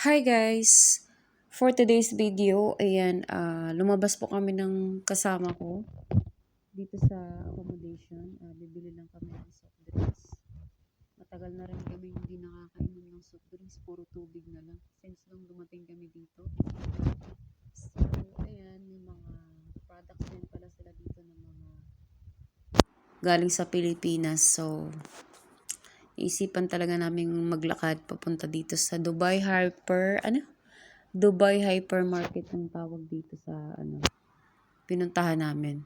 Hi guys! For today's video, ayan, ah, lumabas po kami ng kasama ko dito sa accommodation. Ah, bibili lang kami ng soft drinks. Matagal na rin kami hindi nakakainom ng soft drinks, puro tubig na lang. Since nung dumating kami dito. So, ayan, may mga products din pala sila dito ng mga galing sa Pilipinas. So, isipan talaga namin maglakad papunta dito sa Dubai Hyper, ano? Dubai Hypermarket ang tawag dito sa ano pinuntahan namin.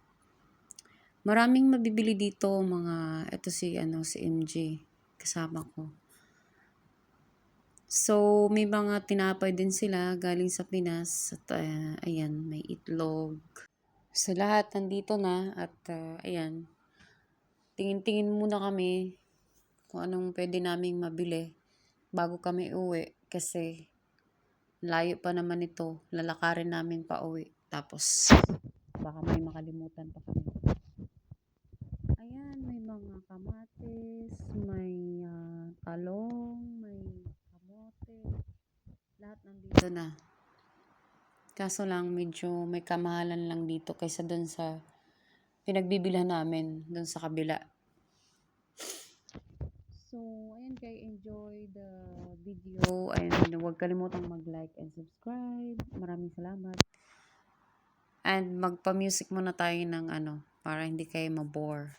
Maraming mabibili dito mga ito si ano si MJ kasama ko. So may mga tinapay din sila galing sa Pinas at ah, ayan may itlog. Sa lahat nandito na at ah, ayan tingin-tingin muna kami kung anong pwede naming mabili bago kami uwi kasi layo pa naman ito. Lalakarin namin pa uwi. Tapos baka may makalimutan pa kami. Ayan, may mga kamatis, may ah, talong, may kamote. Lahat nandito na. Kaso lang medyo may kamahalan lang dito kaysa doon sa pinagbibilhan namin doon sa kabila. So, ayan kay enjoy the video and huwag kalimutang mag-like and subscribe. Maraming salamat. And magpa-music muna tayo ng ano para hindi kayo mabore.